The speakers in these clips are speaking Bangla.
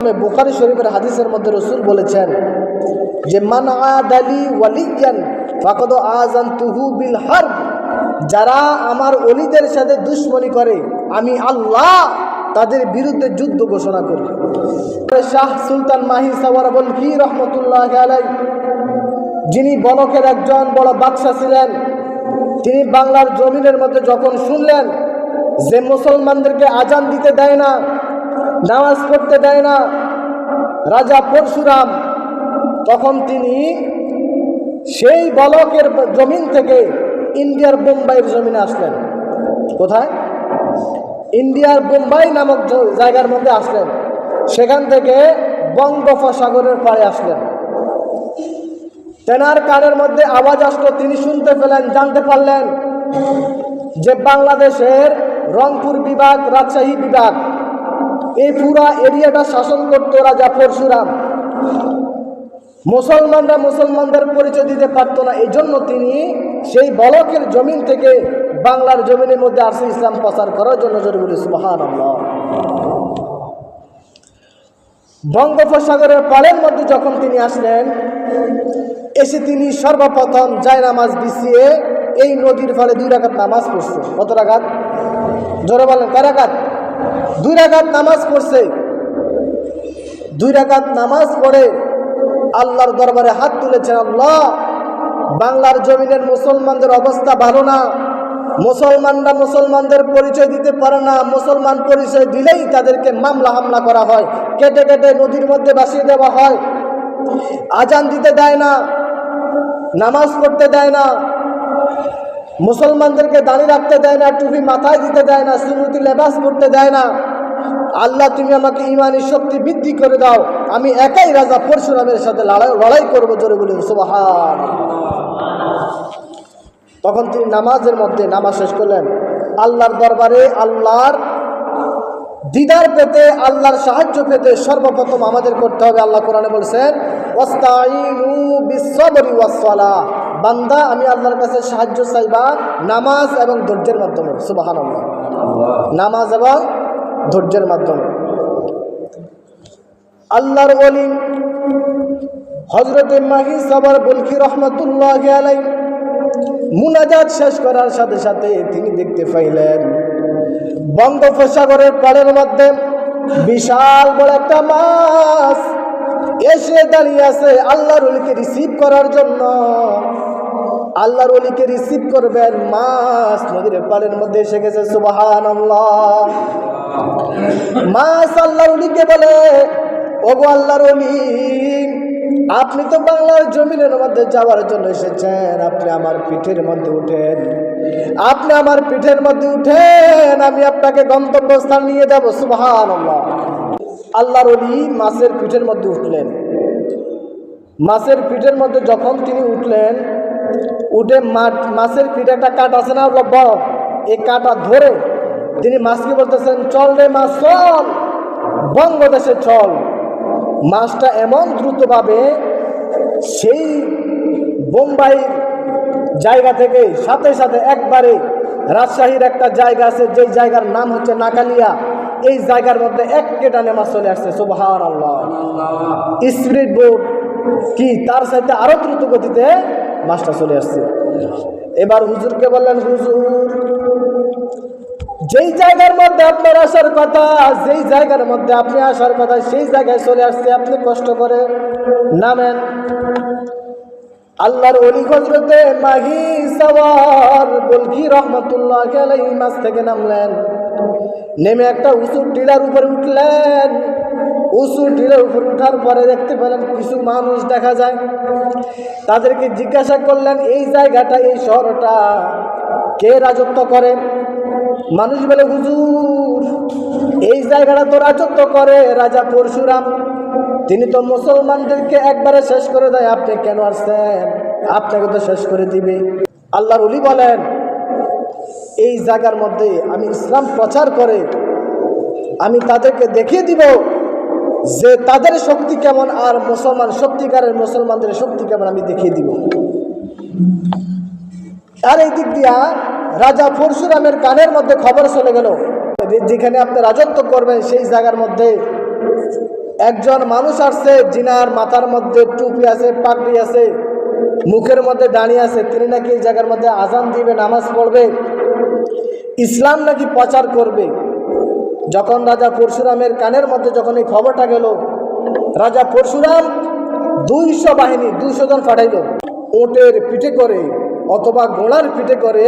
বুখারি শরীফের হাদিসের মধ্যে রসুল বলেছেন যে, মান আদালি ওয়ালিয়ান ফাকদ আজান তুহু বিল হার যারা আমার অলিদের সাথে দুশ্মনী করে, আমি আল্লাহ তাদের বিরুদ্ধে যুদ্ধ ঘোষণা করি। শাহ সুলতান মাহি সাওয়ার বলকি রহমতুল্লাহ আলাই যিনি বনকের একজন বড় বাদশা ছিলেন, তিনি বাংলার জমিনের মধ্যে যখন শুনলেন যে, মুসলমানদেরকে আজান দিতে দেয় না নামাজ পড়তে দেয় না। রাজা পরশুরাম, তখন তিনি সেই বলকের জমিন থেকে ইন্ডিয়ার বোম্বাইয়ের জমিনে আসলেন। কোথায়? ইন্ডিয়ার বোম্বাই নামক জায়গার মধ্যে আসলেন। সেখান থেকে বঙ্গোপসাগরের পাড়ে আসলেন। তেনার কানের মধ্যে আওয়াজ আসলো, তিনি শুনতে পেলেন, জানতে পারলেন যে বাংলাদেশের রংপুর বিভাগ, রাজশাহী বিভাগ এই পুরা এরিয়াটা শাসন করতো রাজা পরশুরাম। মুসলমানরা মুসলমানদের পরিচয় দিতে পারতো না এই জন্য তিনি সেই বলকের জমিন থেকে বাংলার জমিনের মধ্যে আসে ইসলাম প্রচার করার জন্য জরুরি সুবাহান বঙ্গোপসাগরের পাড়ের মধ্যে যখন তিনি আসলেন, এসে তিনি সর্বপ্রথম জায় নামাজ বিছিয়ে এই নদীর ফলে দুই রাকাত নামাজ পড়ছে কত রাকাত? জোরে বলেন, কয় রাকাত? দুই রাকাত নামাজ পড়ছে। দুই রাকাত নামাজ পড়ে আল্লাহর দরবারে হাত তুলেছেন, আল্লাহ, বাংলার জমিনের মুসলমানদের অবস্থা ভালো না। মুসলমানরা মুসলমানদের পরিচয় দিতে পারে না। মুসলমান পরিচয় দিলেই তাদেরকে মামলা হামলা করা হয়। কেটে কেটে নদীর মধ্যে বাসিয়ে দেওয়া হয়। আজান দিতে দেয় না। নামাজ পড়তে দেয় না। মুসলমানদেরকে দাঁড়িয়ে রাখতে দেয় না, টুপি মাথায় দিতে দেয় না, সুন্নতি লেবাস করতে দেয় না। আল্লাহ, তুমি আমাকে ইমানি শক্তি বৃদ্ধি করে দাও। আমি একাই রাজা পরশুরামের সাথে লড়াই লড়াই করব, জোরে বলি সুবাহান তখন তিনি নামাজের মধ্যে নামাজ শেষ করলেন। আল্লাহর দরবারে আল্লাহর দিদার পেতে, আল্লাহর সাহায্য পেতে সর্বপ্রথম আমাদের করতে হবে। আল্লাহ কোরআনে বলছেন বান্দা, আমি আল্লাহর কাছে সাহায্য চাইবা নামাজ এবং ধৈর্যের মাধ্যমে। সুবহানাল্লাহ। নামাজ এবং ধৈর্যের মাধ্যমে। আল্লাহর ওলি হজরতে মাহি সাবার বলকি রহমতুল্লাহ আলাই মুনাজাত শেষ করার সাথে সাথে তিনি দেখতে পাইলেন, বঙ্গোপসাগরের পাড়ের মধ্যে বিশাল বড় একটা মাছ এসে দাঁড়িয়ে আছে আল্লাহর অলিকে রিসিভ করার জন্য। আল্লাহর অলিকে রিসিভ করবেন। মাছ নদীর পাড়ের মধ্যে এসে গেছে সুবাহান মাছ আল্লাহর অলিকে বলে, ওগো আল্লাহর অলি আপনি তো বাংলার জমিনের মধ্যে যাওয়ার জন্য এসেছেন। আপনি আমার পিঠের মধ্যে উঠেন। আপনি আমার পিঠের মধ্যে উঠেন। আমি আপনাকে গন্তব্যস্থান নিয়ে যাব সুবহান আল্লাহর অলি মাছের পিঠের মধ্যে উঠলেন। মাছের পিঠের মধ্যে যখন তিনি উঠলেন উঠে মাছ মাছের পিঠে একটা কাঠ আছে না বড় এই কাটা ধরে তিনি মাছকে বলতেছেন, চল রে মাছ, চল। বঙ্গদেশে চল। মাছটা এমন দ্রুতভাবে সেই বোম্বাই জায়গা থেকে সাথে সাথে একবারে রাজশাহীর একটা জায়গা আছে, যেই জায়গার নাম হচ্ছে নাকালিয়া। এই জায়গার মধ্যে এক কেটানে মাছ চলে আসছে সুবহান আল্লাহ স্পিড বোট কি তার সাথে আরও দ্রুত গতিতে মাছটা চলে আসছে। এবার হুজুরকে বললেন, হুজুর, যেই জায়গার মধ্যে আপনার আসার কথা, যেই জায়গার মধ্যে আপনি আসার কথা, সেই জায়গায় চলে আসছে, আপনি কষ্ট করে নামেন। আল্লাহর অলি হজরতে মাহি সাওয়ার বলকি রহমতুল্লাহ আলাই মাছ থেকে নামলেন। নেমে একটা উঁচু টিলার উপরে উঠলেন। উঁচু টিলার উপরে উঠার পরে দেখতে পেলেন কিছু মানুষ দেখা যায়। তাদেরকে জিজ্ঞাসা করলেন, এই জায়গাটা, এই শহরটা কে রাজত্ব করে? মানুষ বলে, হুজুর, এই জায়গাটা তো রাজত্ব করে রাজা পরশুরাম। তিনি তো মুসলমানদেরকে একবারে শেষ করে দেয়। আপনি কেন আসছেন? আপনাকে তো শেষ করে দিবে। আল্লাহর উলি বলেন, এই জায়গার মধ্যে আমি ইসলাম প্রচার করে আমি তাদেরকে দেখিয়ে দিব যে তাদের শক্তি কেমন আর মুসলমান সত্যিকারের মুসলমানদের শক্তি কেমন আমি দেখিয়ে দিব। আর এই দিক দিয়া রাজা পরশুরামের কানের মধ্যে খবর চলে গেল। যেখানে আপনি রাজত্ব করবেন, সেই জায়গার মধ্যে একজন মানুষ আসছে, জিনার মাথার মধ্যে টুপি আছে, পাগড়ি আছে, মুখের মধ্যে দাঁড়িয়ে আছে, তিনি নাকি এই জায়গার মধ্যে আজান দিবে, নামাজ পড়বে? ইসলাম নাকি প্রচার করবে? যখন রাজা পরশুরামের কানের মধ্যে যখন এই খবরটা গেল, রাজা পরশুরাম দুইশো বাহিনী, দুইশো জন পাঠাইল। ওটের পিঠে করে অথবা ঘোড়ার পিঠে করে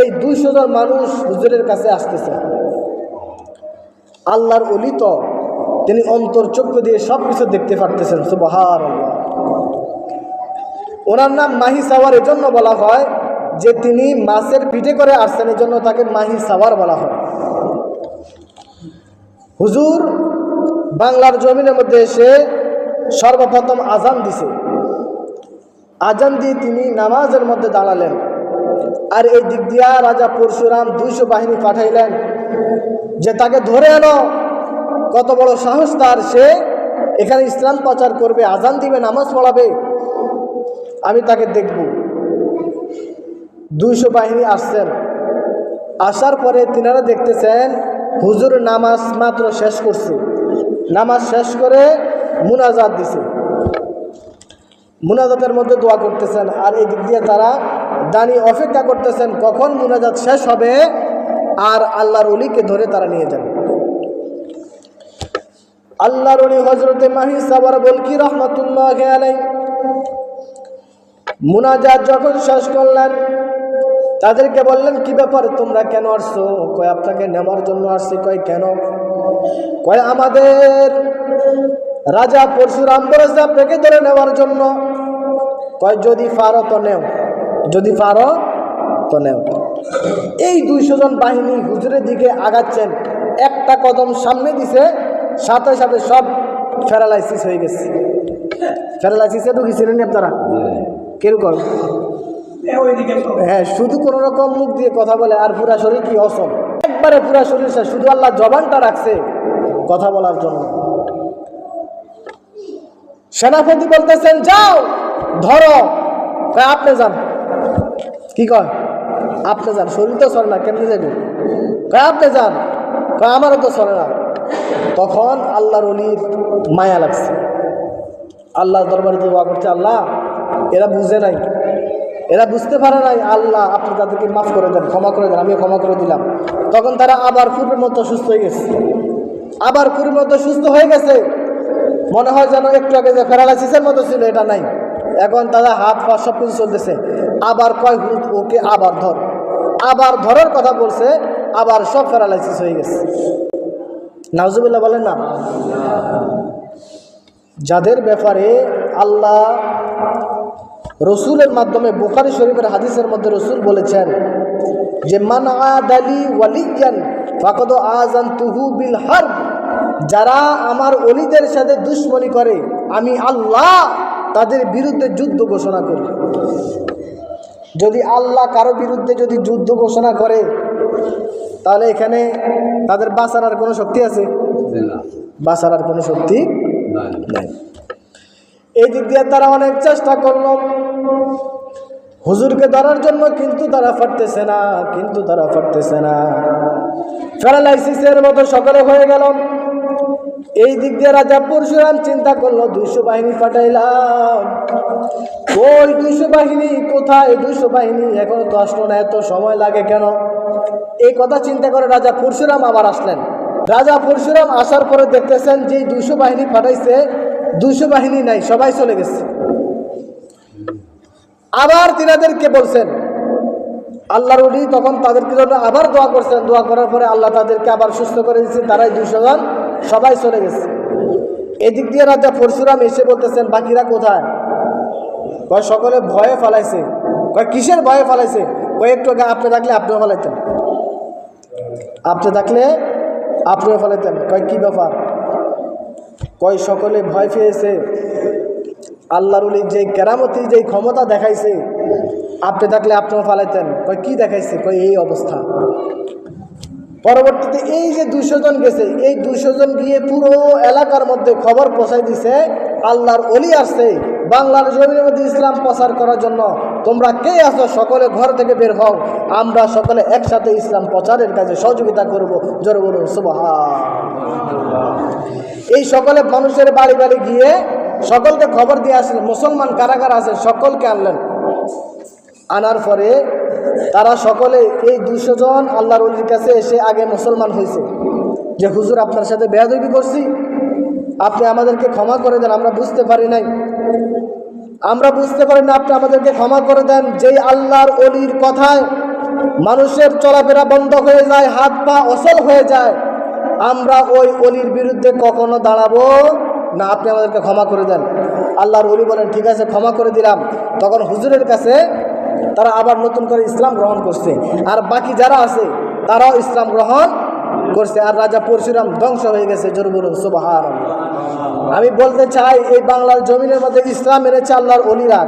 এই দুইশো জন মানুষ হুজুরের কাছে আসতেছে। আল্লাহর অলি তো তিনি অন্তর চক্ষু দিয়ে সব কিছু দেখতে পারতেছেন সুবাহার ওনার নাম মাহি সাওয়ার, এজন্য বলা হয় যে তিনি মাছের পিঠে করে আসছেন, এজন্য তাকে মাহি সাওয়ার বলা হয়। হুজুর, বাংলার জমিনের মধ্যে এসে সর্বপ্রথম আজান দিছে। আজান দিয়ে তিনি নামাজের মধ্যে দাঁড়ালেন। আর এই দিক দিয়া রাজা পরশুরাম দুইশো বাহিনী পাঠাইলেন যে তাকে ধরে আনো। কত বড় সাহস তার সে। এখানে ইসলাম প্রচার করবে, আজান দিবে, নামাজ পড়াবে। আমি তাকে দেখব। দুইশো বাহিনী আসছেন। আসার পরে তিনারা দেখতেছেন, হুজুর নামাজ মাত্র শেষ করছে। নামাজ শেষ করে মুনাজাত দিছে। মুনাজাতের মধ্যে দোয়া করতেছেন, আর এই দিক দিয়ে তারা দাঁড়িয়ে অপেক্ষা করতেছেন, কখন মুনাজাত শেষ হবে, আর আল্লাহর অলিকে ধরে তারা নিয়ে যাবে। আল্লাহর হজরতে মাহি সাবার বলকি রহমতুল্লাহ আলাই মুনাজাত যখন শেষ করলেন, তাদেরকে বললেন, কি ব্যাপার, তোমরা কেন আসছো? কয়, আপনাকে নেওয়ার জন্য আসছি। কয়, কেন? কয়, আমাদের রাজা পরশুরাম বলেছে আপনাকে ধরে নেওয়ার জন্য। কয়, যদি পারো তো নেও। যদি পারো তো নেও। এই দুইশো জন বাহিনী হুজুরের দিকে আগাচ্ছেন। একটা কদম সামনে দিছে সাথে সাথে সব প্যারালাইসিস হয়ে গেছে। প্যারালাইসিসে ঢুকেছিলেন আপনারা? কীরকম হ্যাঁ শুধু কোনো রকম মুখ দিয়ে কথা বলে আর পুরা শরীর কি অসম? একবারে পুরা শরীর শুধু আল্লাহ জবানটা রাখছে কথা বলার জন্য। সেনাপতি বলতেছেন, যাও, ধরো। আপনি যান। কি কয়? আপনি যান। শরীর তো সরে না, কেমনি যাবে আপনি যান। আমারও তো সরে না। তখন আল্লাহর অলির মায়া লাগছে। আল্লাহ দরবারে দোয়া করছে, আল্লাহ, এরা বুঝে নাই। এরা বুঝতে পারে নাই, আল্লাহ আপনি তাদেরকে মাফ করে দেন, ক্ষমা করে দেন আমি ক্ষমা করে দিলাম। তখন তারা আবার পূর্বের মতো সুস্থ হয়ে গেছে। আবার পূর্বের মতো সুস্থ হয়ে গেছে। মনে হয় যেন একটু আগে যে প্যারালাইসিসের মতো ছিল, এটা নাই। এখন তারা হাত পা সব কিছু চলতেছে। আবার কয়, হুত, ওকে আবার ধর। আবার ধরার কথা বলছে, আবার সব প্যারালাইসিস হয়ে গেছে। নাউজুবিল্লাহ বলেন না। যাদের ব্যাপারে আল্লাহ রসুলের মাধ্যমে বুখারি শরীফের হাদিসের মধ্যে রসুল বলেছেন যে, মান আদালি ওয়ালিয়ান ফাকদ আজান তুহু বিল হার যারা আমার অলিদের সাথে দুশ্মনী করে, আমি আল্লাহ তাদের বিরুদ্ধে যুদ্ধ ঘোষণা করি। যদি আল্লাহ কারও বিরুদ্ধে যদি যুদ্ধ ঘোষণা করে তাহলে এখানে তাদের বাঁচার আর কোনো শক্তি আছে? বাঁচার আর কোনো শক্তি নাই। এই দিক দিয়ে তারা অনেক চেষ্টা করল। হুজুরকে ধরার জন্য কিন্তু তারা ফাটতেছে না কিন্তু তারা ফাটতেছে না। প্যারালাইসিসের মতো সকলে হয়ে গেল। এই দিক দিয়ে রাজা পরশুরাম চিন্তা করল, দুইশো বাহিনী পাঠাইলাম। ওই দুইশো বাহিনী? কোথায় দুইশো বাহিনী? এখনও তো আসলো না এত সময় লাগে কেন? এই কথা চিন্তা করে রাজা পরশুরাম আবার আসলেন। রাজা পরশুরাম আসার পরে দেখতেছেন যে দুইশো বাহিনী পাঠাইছে, দুইশো বাহিনী নাই, সবাই চলে গেছে। আবার তিনাদেরকে বলছেন, আল্লাহর উলি তখন তাদেরকে আবার দোয়া করছেন। দোয়া করার পরে আল্লাহ তাদেরকে আবার সুস্থ করে দিচ্ছে তারাই দুশো জন। সবাই চলে গেছে। এদিক দিয়ে রাজা পরশুরাম এসে বলতেছেন, বাকিরা কোথায়? কয়, সকলে ভয়ে ফেলাইছে। কয়, কিসের ভয়ে ফেলাইছে? কয়, একটু আগে আপনি থাকলে আপনিও ফেলাইতেন। আপনি থাকলে আপনিও ফেলাইতেন। কয়, কি ব্যাপার? কয়, সকলে ভয় পেয়েছে। আল্লাহর উলি যে কেরামতি, যে ক্ষমতা দেখাইছে, আপনি থাকলে আপনিও ফালাইতেন। কয়, কি দেখাইছে? কয়, এই অবস্থা। পরবর্তীতে এই যে দুশো জন গেছে, এই দুশো জন গিয়ে পুরো এলাকার মধ্যে খবর পৌঁছাই দিছে, আল্লাহর অলি আসছে, বাংলার জমির মধ্যে ইসলাম প্রচার করার জন্য। তোমরা কে আসো সকলে ঘর থেকে বের হও। আমরা সকলে একসাথে ইসলাম প্রচারের কাজে সহযোগিতা করব। জোর বলুন সুবাহ এই সকলে মানুষের বাড়ি বাড়ি গিয়ে সকলকে খবর দিয়ে আসলেন, মুসলমান কারা কারা আছে, সকলকে আনলেন। আনার পরে তারা সকলে এই দুশো জন আল্লাহর অলির কাছে এসে আগে মুসলমান হয়েছে। যে হুজুর, আপনার সাথে বেয়াদবি করছি, আপনি আমাদেরকে ক্ষমা করে দেন, আমরা বুঝতে পারি নাই। আমরা বুঝতে পারি না, আপনি আমাদেরকে ক্ষমা করে দেন। যেই আল্লাহর অলির কথায় মানুষের চলাফেরা বন্ধ হয়ে যায়, হাত পা অসল হয়ে যায়, আমরা ওই অলির বিরুদ্ধে কখনো দাঁড়াবো না, আপনি আমাদেরকে ক্ষমা করে দেন। আল্লাহর অলি বলেন, ঠিক আছে, ক্ষমা করে দিলাম। তখন হুজুরের কাছে তারা আবার নতুন করে ইসলাম গ্রহণ করছে। আর বাকি যারা আছে, তারাও ইসলাম গ্রহণ করছে। আর রাজা পরশুরাম ধ্বংস হয়ে গেছে, জোর বলুন সুবাহ আমি বলতে চাই, এই বাংলার জমিনের মধ্যে ইসলাম এনেছে আল্লাহর অলিরা।